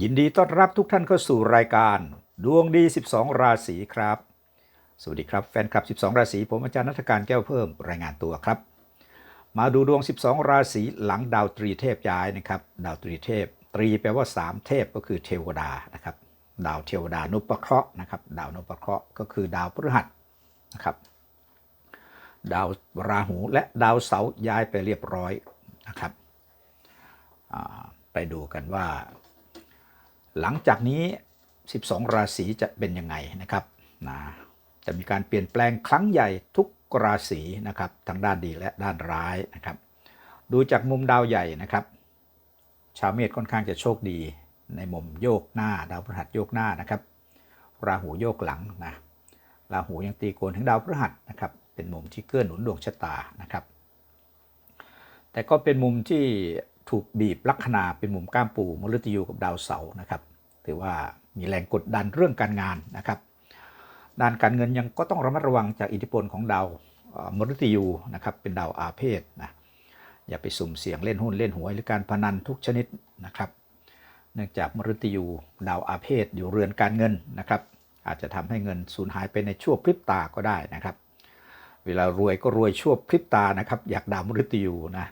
ยินดีต้อนรับทุกท่านเข้าสู่รายการดวงดี 12 ราศีครับ สวัสดีครับแฟนคลับ 12 ราศีผมอาจารย์นัฐการแก้วเพิ่มรายงานตัวครับ มาดูดวง 12 ราศีหลังดาวตรีเทพย้ายนะครับ ดาวตรีเทพ ตรีแปลว่า 3 เทพก็คือเทวดานะครับ ดาวเทวดานุปเคราะห์นะครับ ดาวนพเคราะห์ก็คือดาวพฤหัสนะครับ ดาวราหูและดาวเสาร์ย้ายไปเรียบร้อยนะครับ ไปดูกันว่า หลังจากนี้ 12 ราศีจะเป็นยังไงนะครับนะจะมีการเปลี่ยนแปลงครั้งใหญ่ทุกราศีนะครับทั้งด้านดีและด้านร้ายนะครับ ดูจากมุมดาวใหญ่นะครับ ชาวเมษค่อนข้างจะโชคดี ในมุมโยกหน้า ดาวพฤหัสโยกหน้านะครับ ราหูโยกหลังนะราหูยังตีโกนถึงดาวพฤหัสนะครับ เป็นมุมที่เกื้อหนุนดวงชะตานะครับ แต่ก็เป็นมุมที่ ถูกบีบลัคนาเป็นมุมก้ามปูมฤตยูกับดาวเสาร์นะครับ ถือว่ามีแรงกดดันเรื่องการงานนะครับ ด้านการเงินยังก็ต้องระมัดระวังจากอิทธิพลของดาวมฤตยูนะครับเป็นดาวอาเพศนะอย่าไปสุ่มเสี่ยงเล่นหุ้นเล่นหวยหรือการพนันทุกชนิดนะครับ เนื่องจากมฤตยูดาวอาเพศอยู่เรือนการเงินนะครับ อาจจะทำให้เงินสูญหายไปในชั่วพริบตาก็ได้นะครับ เวลารวยก็รวยชั่วพริบตานะครับ อยากดาวมฤตยูนะ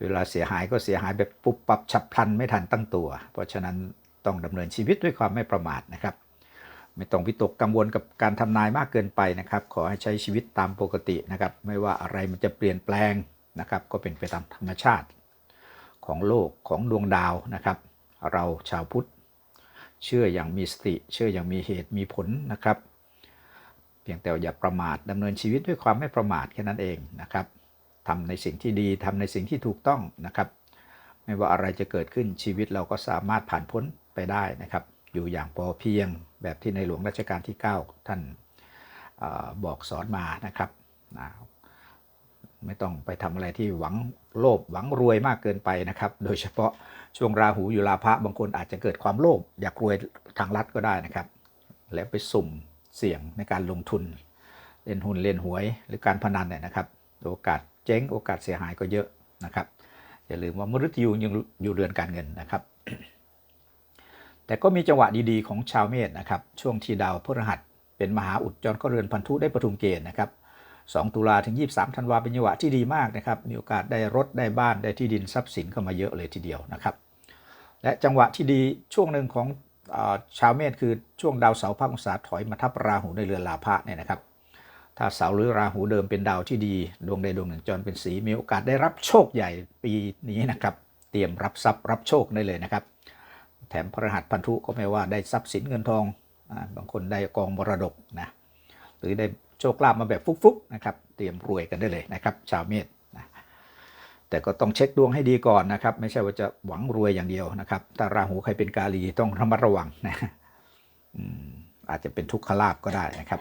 เวลาเสียหายก็เสียหายแบบปุบปับฉับพลันไม่ทันตั้งตัว เพราะฉะนั้นต้องดำเนินชีวิตด้วยความไม่ประมาทนะครับ ไม่ต้องวิตกกังวลกับการทำนายมากเกินไปนะครับ ขอให้ใช้ชีวิตตามปกตินะครับ ไม่ว่าอะไรมันจะเปลี่ยนแปลงนะครับ ก็เป็นไปตามธรรมชาติของโลกของดวงดาวนะครับ เราชาวพุทธ เชื่ออย่างมีสติ เชื่ออย่างมีเหตุมีผลนะครับ เพียงแต่อย่าประมาทดำเนินชีวิตด้วยความไม่ประมาทแค่นั้นเองนะครับ ทำในสิ่งที่ดีทำในสิ่งที่ถูกต้องนะครับ ไม่ว่าอะไรจะเกิดขึ้นชีวิตเราก็สามารถผ่านพ้นไปได้นะครับ อยู่อย่างพอเพียงแบบที่ในหลวงรัชกาลที่ 9 ท่านอบอกสอนมานะครับนะไม่ต้องไปทำอะไรที่หวังโลภหวังรวยมากเกินไปนะครับ โดยเฉพาะช่วงราหูอยู่ราพะบางคนอาจจะเกิดความโลภอยากรวยทางลัดก็ได้นะครับ แล้วไปสุ่มเสี่ยงในการลงทุน เล่นหุ้นเล่นหวยหรือการพนันเนี่ยนะครับ โอกาส จ๊งโอกาสเสียหายก็เยอะนะครับอย่าลืมว่ามฤตยูยังอยู่เรือนการเงินนะครับ แต่ก็มีจังหวะดีๆของชาวเมษนะครับช่วงที่ดาวพฤหัสเป็นมหาอุดจรก็เรือนพันธุได้ประทุมเกณฑ์นะครับ2ตุลาถึง 23ธันวาเป็นจังหวะที่ดีมากนะครับมีโอกาสได้รถได้บ้านได้ที่ดินทรัพย์สินเข้ามาเยอะเลยทีเดียวนะครับ และจังหวะที่ดีช่วงหนึ่งของอชาวเมษคือช่วงดาวเสาร์ภาคองศาถอยมาทับราหูในเรือนลาภะเนี่ยนะครับ ถ้าเสาหรือราหูเดิมเป็นดาวที่ดีดวงใดดวงหนึ่งจรเป็นสีมีโอกาสได้รับโชคใหญ่ปีนี้นะครับ เตรียมรับทรัพย์รับโชคได้เลยนะครับ แถมพระหัสพันธุก็ไม่ว่าได้ทรัพย์สินเงินทองอบางคนได้กองมรดกนะหรือได้โชคลาภมาแบบฟุกๆนะครับเตรียมรวยกันได้เลยนะครับ ชาวเมษนะแต่ก็ต้องเช็คดวงให้ดีก่อนนะครับ ไม่ใช่ว่าจะหวังรวยอย่างเดียวนะครับถ้าราหูใครเป็นกาลีต้องระมัดระวังนะอาจจะเป็นทุกขลาภก็ได้นะครับ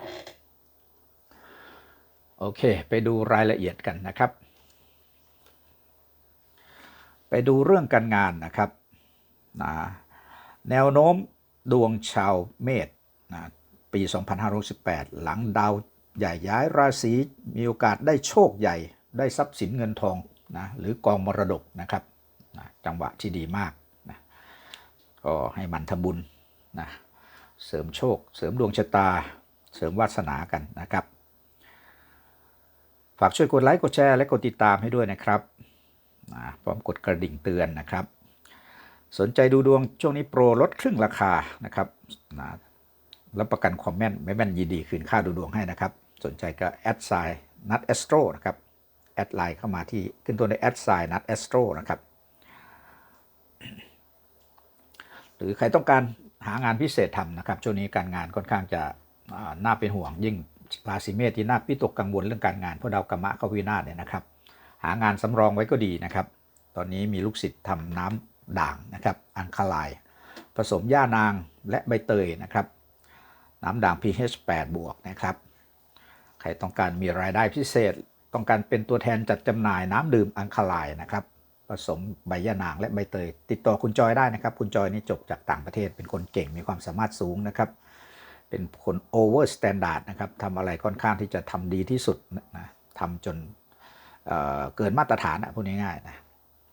โอเค ไปดูรายละเอียดกันนะครับ ไปดูเรื่องการงานนะครับนะแนวโน้มดวงชาวเมษนะปี 2518หลังดาวใหญ่ย้ายราศีมีโอกาสได้โชคใหญ่ ได้ทรัพย์สินเงินทองนะหรือกองมรดกนะครับนะจังหวะที่ดีมากนะก็ให้มันทำบุญนะเสริมโชค เสริมดวงชะตา เสริมวาสนากันนะครับ ฝากช่วยกดไลค์กดแชร์และกดติดตามให้ด้วยนะครับพร้อมกดกระดิ่งเตือนนะครับ สนใจดูดวงช่วงนี้โปรลดครึ่งราคานะครับนะรับประกันความแม่นไม่แม่นยินดีคืนค่าดูดวงให้นะครับ สนใจก็แอดไซน์นัดแอสโตรนะครับแอดไลน์เข้ามาที่ขึ้นตัวในแอดไซน์นัดแอสโตรนะครับหรือใครต้องการหางานพิเศษทำนะครับ ช่วงนี้การงานค่อนข้างจะน่าเป็นห่วงยิ่ง ราศีเมษที่น่าพิตกกังวลเรื่องการงานเพราะดาวกรรมะเขาวินาศเนี่ยนะครับ หางานสำรองไว้ก็ดีนะครับ ตอนนี้มีลูกศิษย์ทำน้ำด่างนะครับ อังคาไลน์ผสมย่านางและใบเตยนะครับ น้ำด่าง pH 8 บวกนะครับ ใครต้องการมีรายได้พิเศษ ต้องการเป็นตัวแทนจัดจำหน่ายน้ำดื่มอังคาไลน์นะครับ ผสมใบย่านางและใบเตย ติดต่อคุณจอยได้นะครับ คุณจอยนี่จบจากต่างประเทศเป็นคนเก่งมีความสามารถสูงนะครับ เป็นคนโอเวอร์สแตนดาร์ดนะครับทำอะไรค่อนข้างที่จะทำดีที่สุดนะทำจนเเกินมาตรฐานอะพูดง่ายๆนะ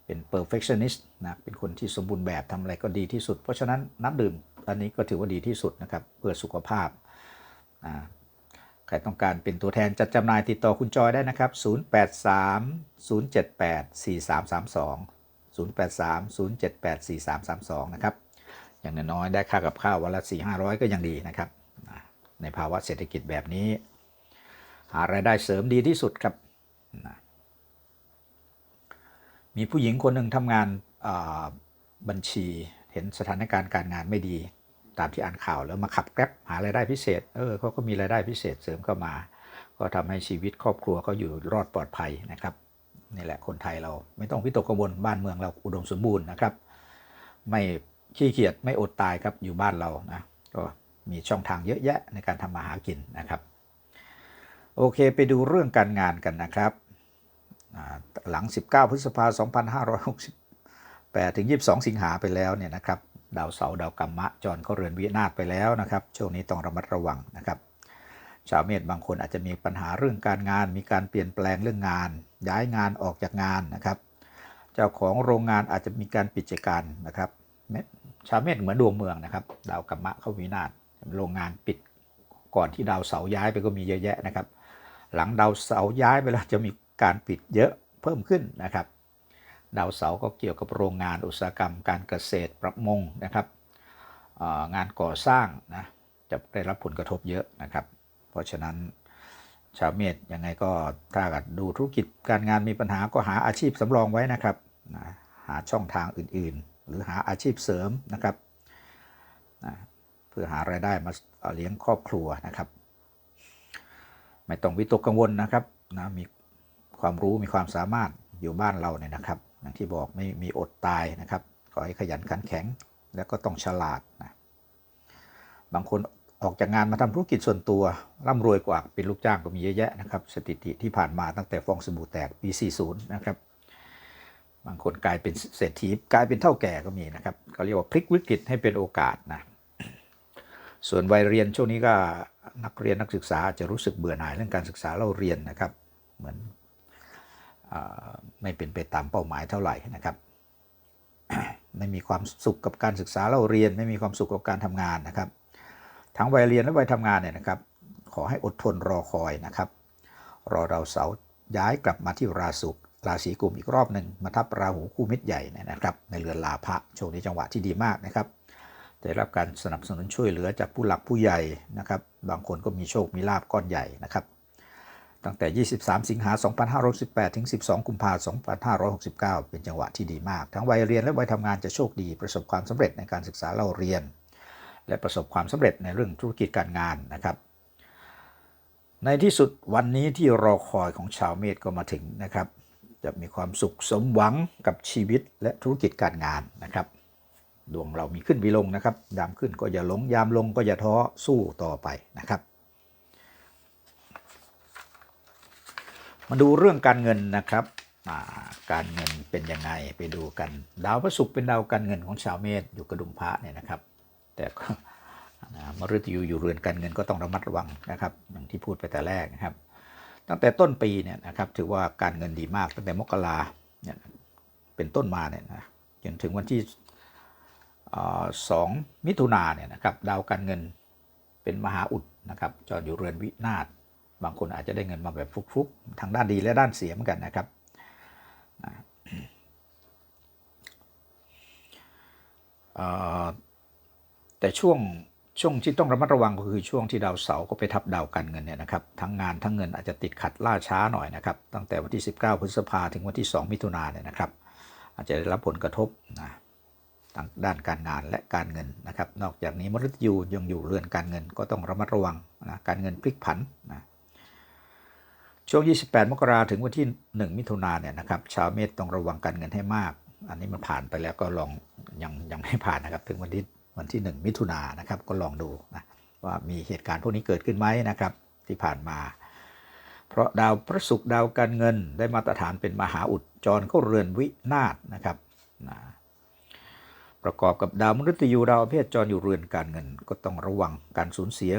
เป็น perfectionist นะเป็นคนที่สมบูรณ์แบบทำอะไรก็ดีที่สุด เพราะฉะนั้นน้ำดื่มอันนี้ก็ถือว่าดีที่สุดนะครับเพื่อสุขภาพอ่าใครต้องการเป็นตัวแทนจัดจำหน่ายติดต่อคุณจอยได้นะครับ 083 078 4332 083 078 4332 นะครับ อย่างน้อยๆได้ค่ากับข้าววันละ 4 500 ก็ยังดีนะครับ ในภาวะเศรษฐกิจแบบนี้ หารายได้เสริมดีที่สุดครับ มีผู้หญิงคนหนึ่งทำงานบัญชีเห็นสถานการณ์การงานไม่ดี ตามที่อ่านข่าวแล้วมาขับแกร็บหารายได้พิเศษเออเขาก็มีรายได้พิเศษเสริมเข้ามา ก็ทำให้ชีวิตครอบครัวเขาอยู่รอดปลอดภัยนะครับนี่แหละคนไทยเราไม่ต้องวิตกกังวลบ้านเมืองเราอุดมสมบูรณ์นะครับ ไม่ขี้เกียจไม่อดตายครับอยู่บ้านเรานะก็ มีช่องทางเยอะแยะในการทำมาหากินนะครับ โอเคไปดูเรื่องการงานกันนะครับ หลัง 19 พฤษภาคม2568 ถึง 22 สิงหาไปแล้วเนี่ยนะครับดาวเสาร์ดาวกรรมะจรก็เรือนวินาศไปแล้วนะครับ ช่วงนี้ต้องระมัดระวังนะครับชาวเมษบางคนอาจจะมีปัญหาเรื่องการงาน มีการเปลี่ยนแปลงเรื่องงาน ย้ายงานออกจากงานนะครับ เจ้าของโรงงานอาจจะมีการปิดกิจการนะครับเมชาวเมษเหมือนดวงเมืองนะครับ ดาวกรรมะเข้าวินาศ โรงงานปิดก่อนที่ดาวเสาย้ายไปก็มีเยอะแยะนะครับ หลังดาวเสาย้ายไปแล้วจะมีการปิดเยอะเพิ่มขึ้นนะครับ ดาวเสาก็เกี่ยวกับโรงงานอุตสาหกรรม การเกษตรประมงนะครับงานก่อสร้างนะจะได้รับผลกระทบเยอะนะครับ เพราะฉะนั้นชาวเมษยังไงก็ถ้ากิดดูธุรกิจการงานมีปัญหาก็หาอาชีพสำรองไว้นะครับหาช่องทางอื่นๆ หรือหาอาชีพเสริมนะครับ พื่อหารายได้มาเลี้ยงครอบครัวนะครับ ไม่ต้องวิตกกังวลนะครับนะมีความรู้มีความสามารถอยู่บ้านเราเนี่ยนะครับอย่างที่บอกไม่มีอดตายนะครับขอให้ขยันขันแข็งแล้วก็ต้องฉลาดนะบางคนออกจากงานมาทำธุรกิจส่วนตัวร่ำรวยกว่าเป็นลูกจ้างก็มีเยอะแยะนะครับ สถิติที่ผ่านมาตั้งแต่ฟองสบู่แตกปี 40 นะครับ บางคนกลายเป็นเศรษฐีกลายเป็นเท่าแก่ก็มีนะครับเขาเรียกว่าพลิกวิกฤตให้เป็นโอกาสนะ ส่วนวัยเรียนช่วงนี้ก็นักเรียนนักศึกษาจะรู้สึกเบื่อหน่ายเรื่องการศึกษาเราเรียนนะครับ เหมือนอไม่เป็นไปตามเป้าหมายเท่าไหร่นะครับ ไม่มีความสุขกับการศึกษาเราเรียน ไม่มีความสุขกับการทำงานนะครับ ทั้งวัยเรียนและวัยทำงานเนี่ยนะครับ ขอให้อดทนรอคอยนะครับ รอเราเสาร์ย้ายกลับมาที่ราศีราศีกุมอีกรอบหนึ่งมาทับราหูคู่มิตรใหญ่เนี่ยนะครับ ในเรือนลาภะช่วงนี้จังหวะที่ดีมากนะครับ ได้รับการสนับสนุนช่วยเหลือจากผู้หลักผู้ใหญ่นะครับ บางคนก็มีโชคมีลาบก้อนใหญ่นะครับ ตั้งแต่ 23 สิงหา 2518 ถึง 12 กุมภาพันธ์2569 เป็นจังหวะที่ดีมาก ทั้งวัยเรียนและวัยทำงานจะโชคดี ประสบความสำเร็จในการศึกษาเล่าเรียน และประสบความสำเร็จในเรื่องธุรกิจการงานนะครับในที่สุดวันนี้ที่รอคอยของชาวเมษก็มาถึงนะครับ จะมีความสุขสมหวังกับชีวิตและธุรกิจการงานนะครับ ดวงเรามีขึ้นมีลงนะครับ ยามขึ้นก็อย่าหลง ยามลงก็อย่าท้อสู้ต่อไปนะครับ มาดูเรื่องการเงินนะครับาการเงินเป็นยังไงไปดูกัน ดาวพระศุกร์เป็นดาวการเงินของชาวเมษอยู่กระดุมพระเนี่ยนะครับ แต่ก็มฤตยูอยู่เรือนการเงินก็ต้องระมัดระวังนะครับ อย่างที่พูดไปแต่แรกนะครับ ตั้งแต่ต้นปีเนี่ยนะครับถือว่าการเงินดีมากตั้งแต่มกราเนี่ยเป็นต้นมาเนี่ยนะจนถึงวันที่ สองมิถุนาเนี่ยนะครับดาวการเงินเป็นมหาอุดนะครับจรอยู่เรือนวินาศบางคนอาจจะได้เงินมาแบบฟุกๆทางด้านดีและด้านเสียเหมือนกันนะครับแต่ช่วงช่วงที่ต้องระมัดระวังก็คือช่วงที่ดาวเสาร์ก็ไปทับดาวการเงินเนี่ยนะครับทั้งงานทั้งเงินอาจจะติดขัดล่าช้าหน่อยนะครับ ตั้งแต่วันที่ 19 พฤษภาถึงวันที่ 2 มิถุนาเนี่ยนะครับ อาจจะได้รับผลกระทบนะ ด้านการงานและการเงินนะครับ นอกจากนี้มฤตยูยังอยู่เรือนการเงินก็ต้องระมัดระวังนะการเงินพลิกผันนะช่วง 28 มกราถึงวันที่ 1 มิถุนาเนี่ยนะครับชาวเมษต้องระวังการเงินให้มาก อันนี้มันผ่านไปแล้วก็ลองยังยังไม่ผ่านนะครับ ถึงวันที่วันที่ 1 มิถุนานะครับก็ลองดูนะว่ามีเหตุการณ์พวกนี้เกิดขึ้นไหมนะครับที่ผ่านมา เพราะดาวพระศุกร์ดาวการเงินได้มาตรฐานเป็นมหาอุดจรเข้าเรือนวินาศนะครับนะ ประกอบกับดาวมฤตยูดาวเพศจรอยู่เรือนการเงิน ก็ต้องระวังการสูญเสีย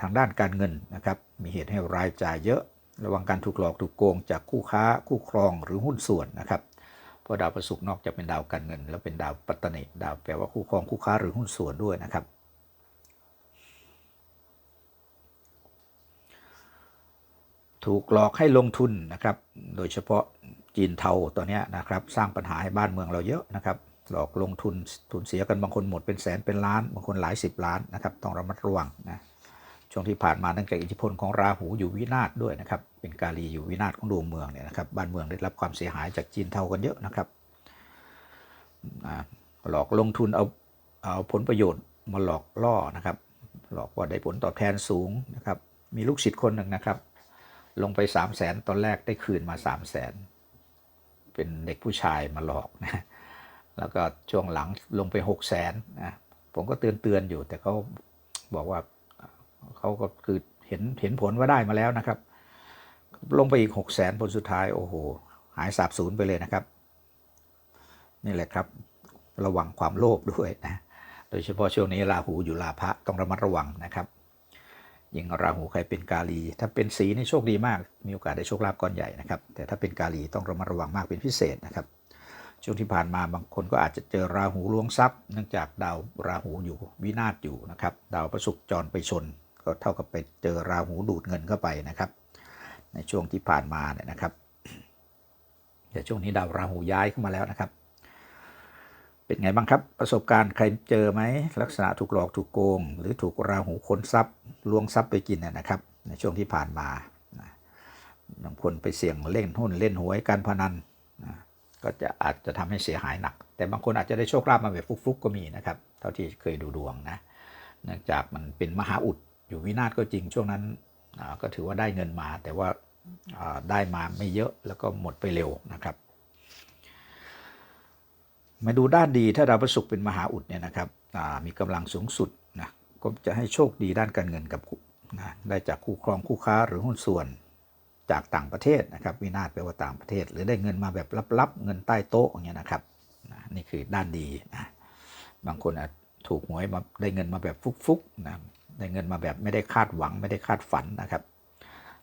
ทางด้านการเงินนะครับ มีเหตุให้รายจ่ายเยอะ ระวังการถูกหลอกถูกโกงจากคู่ค้าคู่ครองหรือหุ้นส่วนนะครับ เพราะดาวประศุกนอกจากเป็นดาวการเงิน แล้วเป็นดาวปัตตนิดาวแปลว่าคู่ครองคู่ค้าหรือหุ้นส่วนด้วยนะครับถูกหลอกให้ลงทุนนะครับ โดยเฉพาะจีนเทาตัวนี้นะครับ สร้างปัญหาให้บ้านเมืองเราเยอะนะครับ หลอกลงทุนทุนเสียกันบางคนหมดเป็นแสนเป็นล้าน บางคนหลายสิบล้านนะครับต้องระมัดระวังนะช่วงที่ผ่านมาเนื่องจากอิทธิพลของราหูอยู่วินาศด้วยนะครับเป็นกาลีอยู่วินาศของดวงเมืองเนี่ยนะครับบ้านเมืองได้รับความเสียหายจากจีนเท่ากันเยอะนะครับหลอกลงทุนเอาเอาผลประโยชน์มาหลอกล่อนะครับ หลอกว่าได้ผลตอบแทนสูงนะครับมีลูกศิษย์คนหนึ่งนะครับ ลงไป 3 0 0แสนตอนแรกได้คืนมา 3 0 0แสนเป็นเด็กผู้ชายมาหลอกนะ แล้วก็ช่วงหลังลงไป6 0แสนนะผมก็เตือนเตือนๆอยู่ แต่เขาบอกว่าเขาก็คือเห็นเห็นผลว่าได้มาแล้วนะครับ ลงไปอีกหกแสนผลสุดท้ายโอ้โห หายสาบสูญไปเลยนะครับ นี่แหละครับ ระวังความโลภด้วยนะโดยเฉพาะช่วงนี้ราหูอยู่ลาภะต้องระมัดระวังนะครับยิ่งราหูใครเป็นกาลี ถ้าเป็นสีนี่โชคดีมาก มีโอกาสได้โชคลาภก้อนใหญ่นะครับ แต่ถ้าเป็นกาลีต้องระมัดระวังมากเป็นพิเศษนะครับ ช่วงที่ผ่านมาบางคนก็อาจจะเจอราหูล้วงทรัพย์เนื่องจากดาวราหูอยู่วินาศอยู่นะครับ ดาวประศุกร์จรไปชน ก็เท่ากับไปเจอราหูดูดเงินเข้าไปนะครับ ในช่วงที่ผ่านมาเนี่ยนะครับแต่ช่วงนี้ดาวราหูย้ายเข้ามาแล้วนะครับ เป็นไงบ้างครับ ประสบการณ์ใครเจอไหมลักษณะถูกหลอกถูกโกง หรือถูกราหูค้นทรัพย์ลวงทรัพย์ไปกินเนี่ยนะครับ ในช่วงที่ผ่านมาบางคนไปเสี่ยงเล่นหุ้นเล่นหวยการพนัน ก็จะอาจจะทำให้เสียหายหนัก แต่บางคนอาจจะได้โชคลาภมาแบบฟลุกๆก็มีนะครับ เท่าที่เคยดูดวงนะเนื่องจากมันเป็นมหาอุดอยู่วินาศก็จริงช่วงนั้นก็ถือว่าได้เงินมา แต่ว่าได้มาไม่เยอะแล้วก็หมดไปเร็วนะครับ มาดูด้านดีถ้าดาวพฤหัสเป็นมหาอุดเนี่ยนะครับมีกำลังสูงสุดนะก็จะให้โชคดีด้านการเงินกับนะได้จากคู่ครองคู่ค้าหรือหุ้นส่วน จากต่างประเทศนะครับ วินาศแปลว่าต่างประเทศ หรือได้เงินมาแบบลับๆ เงินใต้โต๊ะอย่างเงี้ยนะครับนี่คือด้านดีนะบางคนอาจถูกหวยมาได้เงินมาแบบฟุกๆนะได้เงินมาแบบไม่ได้คาดหวังไม่ได้คาดฝันนะครับ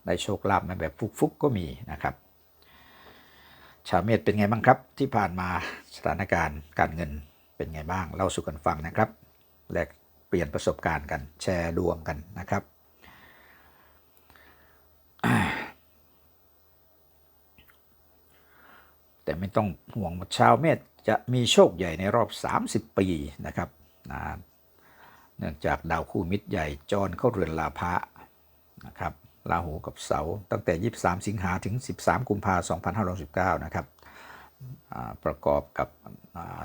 ได้โชคลาภมาแบบฟุกๆก็มีนะครับ ชาวเมษเป็นไงบ้างครับ ที่ผ่านมาสถานการณ์การเงินเป็นไงบ้างเล่าสู่กันฟังนะครับแลกเปลี่ยนประสบการณ์กันแชร์ดวงกันนะครับ แต่ไม่ต้องห่วงว่าชาวเมษจะมีโชคใหญ่ในรอบ 30 ปีนะครับนะเนื่องจากดาวคู่มิตรใหญ่จรเข้าเรือนลาภะนะครับราหูกับเสาตั้งแต่ 23 สิงหาถึง 13 กุมภาพันธ์2519นะครับประกอบกับ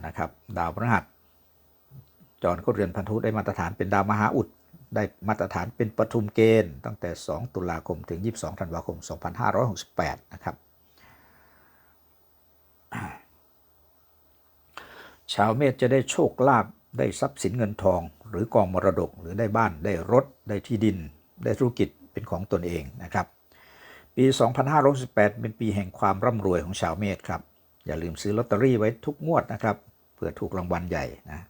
นะครับดาวพฤหัสจรเข้าเรือนพันธุได้มาตรฐานเป็นดาวมหาอุด ได้มาตรฐานเป็นปฐุมเกณฑ์ ตั้งแต่ 2 ตุลาคมถึง 22 ธันวาคม 2568 นะครับ ชาวเมษจะได้โชคลาภได้ทรัพย์สินเงินทอง หรือกองมรดกหรือได้บ้านได้รถได้ที่ดิน ได้ธุรกิจเป็นของตนเองนะครับ ปี 2568 เป็นปีแห่งความร่ำรวยของชาวเมษครับ อย่าลืมซื้อลอตเตอรี่ไว้ทุกงวดนะครับเพื่อถูกรางวัลใหญ่นะ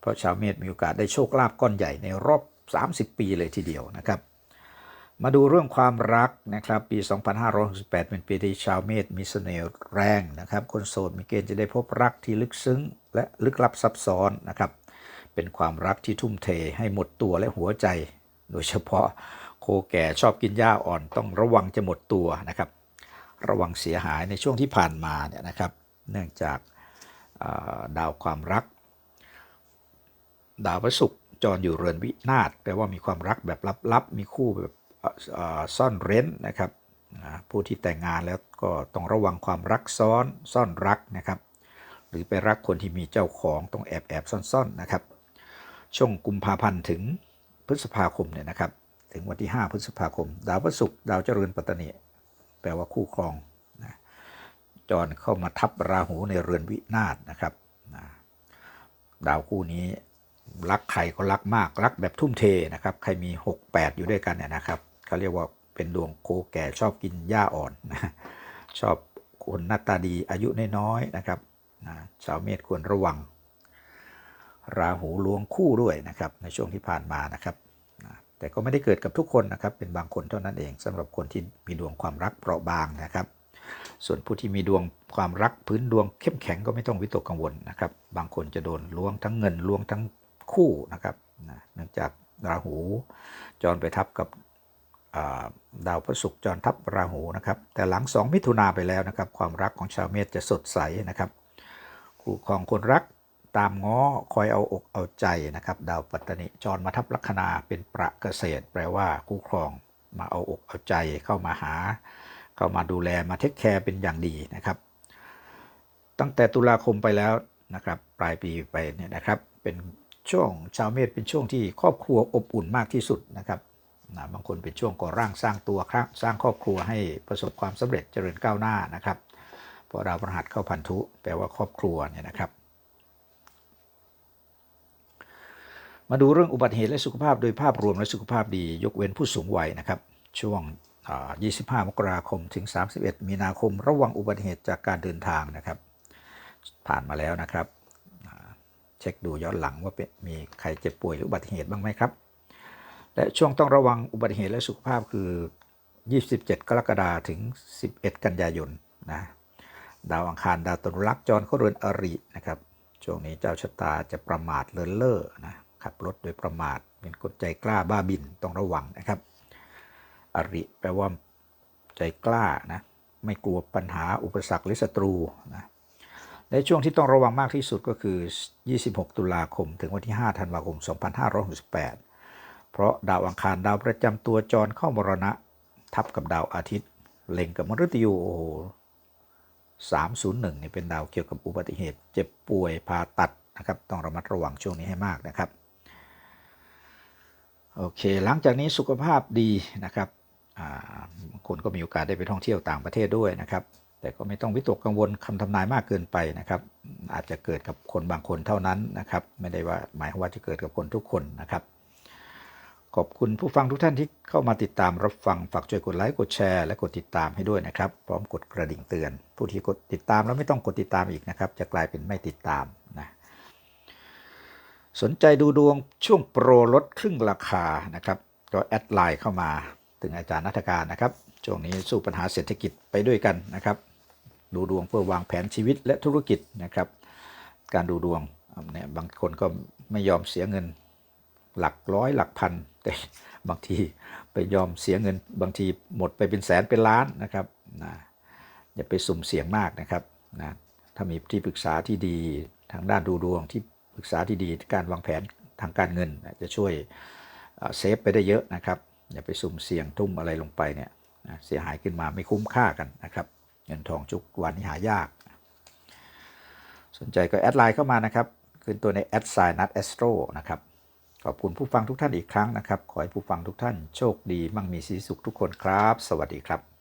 เพราะชาวเมษมีโอกาสได้โชคลาภก้อนใหญ่ในรอบ 30 ปีเลยทีเดียวนะครับ มาดูเรื่องความรักนะครับ ปี 2568 เป็นปีที่ชาวเมษมีเสน่ห์แรงนะครับ คนโสดมีเกณฑ์จะได้พบรักที่ลึกซึ้ง และลึกลับซับซ้อนนะครับ เป็นความรักที่ทุ่มเทให้หมดตัวและหัวใจ โดยเฉพาะโคแก่ชอบกินหญ้าอ่อนต้องระวังจะหมดตัวนะครับ ระวังเสียหายในช่วงที่ผ่านมาเนี่ยนะครับ เนื่องจากาดาวความรัก ดาวพระศุกร์จรอยู่เรือนวินาศแปลว่ามีความรักแบบลับๆมีคู่แบบ ซ่อนเร้นนะครับผู้ที่แต่งงานแล้วก็ต้องระวังความรักซ้อนซ่อนรักนะครับ หรือไปรักคนที่มีเจ้าของต้องแอบแอบซ่อนๆนะครับ ช่วงกุมภาพันธ์ถึงพฤษภาคมเนี่ยนะครับ ถึงวันที่ 5 พฤษภาคม ดาวพระศุกร์ดาวเจริญปัตตนีแปลว่าคู่ครองนะจรเข้ามาทับราหูในเรือนวินาศนะครับนะดาวคู่นี้รักใครก็รักมากรักแบบทุ่มเทนะครับ ใครมี 6 8 อยู่ด้วยกันเนี่ยนะครับ เขาเรียกว่าเป็นดวงโคแก่ชอบกินหญ้าอ่อนนะชอบคนหน้าตาดีอายุน้อยๆนะครับนะชาวเมษควรระวัง ราหูลวงคู่ด้วยนะครับ ในช่วงที่ผ่านมานะครับนะแต่ก็ไม่ได้เกิดกับทุกคนนะครับ เป็นบางคนเท่านั้นเองสำหรับคนที่มีดวงความรักเปราะบางนะครับ ส่วนผู้ที่มีดวงความรักพื้นดวงเข้มแข็งก็ไม่ต้องวิตกกังวลนะครับ บางคนจะโดนล้วงทั้งเงินล้วงทั้งคู่นะครับนะเนื่องจากราหูจรไปทับกับ ดาวพระศุกร์จรทับราหูนะครับ แต่หลัง 2 มิถุนาไปแล้วนะครับ ความรักของชาวเมษจะสดใสนะครับคู่ครองคนรักตามง้อคอยเอาอกเอาใจนะครับ ดาวปัตตนิจรมาทับลัคนาเป็นประเกษตร แปลว่าคู่ครองมาเอาอกเอาใจเข้ามาหา เข้ามาดูแลมาเทคแคร์เป็นอย่างดีนะครับ ตั้งแต่ตุลาคมไปแล้วนะครับ ปลายปีไปเนี่ยนะครับ เป็นช่วงชาวเมษเป็นช่วงที่ครอบครัวอบอุ่นมากที่สุดนะครับ นะบางคนเป็นช่วงก่อร่างสร้างตัวครับสร้างครอบครัวให้ประสบความสำเร็จเจริญก้าวหน้านะครับเพราะดาวพฤหัสเข้าพันธุแปลว่าครอบครัวเนี่ยนะครับ มาดูเรื่องอุบัติเหตุและสุขภาพโดยภาพรวมและสุขภาพดี ยกเว้นผู้สูงวัยนะครับ ช่วง 25 มกราคมถึง 31 มีนาคม ระวังอุบัติเหตุจากการเดินทางนะครับ ผ่านมาแล้วนะครับ เช็คดูย้อนหลังว่าเป็นมีใครเจ็บป่วยหรืออุบัติเหตุบ้างไหมครับ และช่วงต้องระวังอุบัติเหตุและสุขภาพคือ 27 กรกฎาคมถึง 11 กันยายนนะดาวอังคารดาวตนุรักษ์จรเข้าเรือนอรินะครับช่วงนี้เจ้าชะตาจะประมาทเลินเล่อนะขับรถโดยประมาทเป็นคนใจกล้าบ้าบินต้องระวังนะครับ อริแปลว่าใจกล้านะไม่กลัวปัญหาอุปสรรคหรือศัตรูนะในช่วงที่ต้องระวังมากที่สุดก็คือ 26 ตุลาคม ถึงวันที่ 5 ธันวาคม 2568 เพราะดาวอังคารดาวประจำตัวจรเข้ามรณะ ทับกับดาวอาทิตย์เล็งกับมฤตยูโอ้โห301นี่เป็นดาวเกี่ยวกับอุบัติเหตุ เจ็บป่วยผ่าตัดนะครับต้องระมัดระวังช่วงนี้ให้มากนะครับโอเค หลังจากนี้สุขภาพดีนะครับคนก็มีโอกาสได้ไปท่องเที่ยวต่างประเทศด้วยนะครับ แต่ก็ไม่ต้องวิตกกังวลคำทำนายมากเกินไปนะครับ อาจจะเกิดกับคนบางคนเท่านั้นนะครับ ไม่ได้ว่าหมายความว่าจะเกิดกับคนทุกคนนะครับ ขอบคุณผู้ฟังทุกท่านที่เข้ามาติดตามรับฟัง ฝากช่วยกดไลค์ กดแชร์ และกดติดตามให้ด้วยนะครับ พร้อมกดกระดิ่งเตือน ผู้ที่กดติดตามแล้วไม่ต้องกดติดตามอีกนะครับ จะกลายเป็นไม่ติดตามนะ สนใจดูดวงช่วงโปรลดครึ่งราคานะครับ ก็แอดไลน์เข้ามาถึงอาจารย์นัฐการนะครับ ช่วงนี้สู้ปัญหาเศรษฐกิจไปด้วยกันนะครับ ดูดวงเพื่อวางแผนชีวิตและธุรกิจนะครับ การดูดวงเนี่ยบางคนก็ไม่ยอมเสียเงิน หลักร้อยหลักพัน แต่บางทีไปยอมเสียเงินบางทีหมดไปเป็นแสนเป็นล้านนะครับนะอย่าไปสุ่มเสี่ยงมากนะครับนะถ้ามีที่ปรึกษาที่ดีทางด้านดูดวงที่ปรึกษาที่ดีการวางแผนทางการเงิน จะช่วยเซฟไปได้เยอะนะครับอย่าไปสุ่มเสี่ยงทุ่มอะไรลงไปเนี่ยนะเสียหายขึ้นมาไม่คุ้มค่ากันนะครับเงินทองจุกวันนี้หายาก สนใจก็แอดไลน์เข้ามานะครับ ขึ้นตัวในแอดไซนัทแอสโตรนะครับ ขอบคุณผู้ฟังทุกท่านอีกครั้งนะครับ ขอให้ผู้ฟังทุกท่านโชคดี มั่งมีสีสุขทุกคนครับ สวัสดีครับ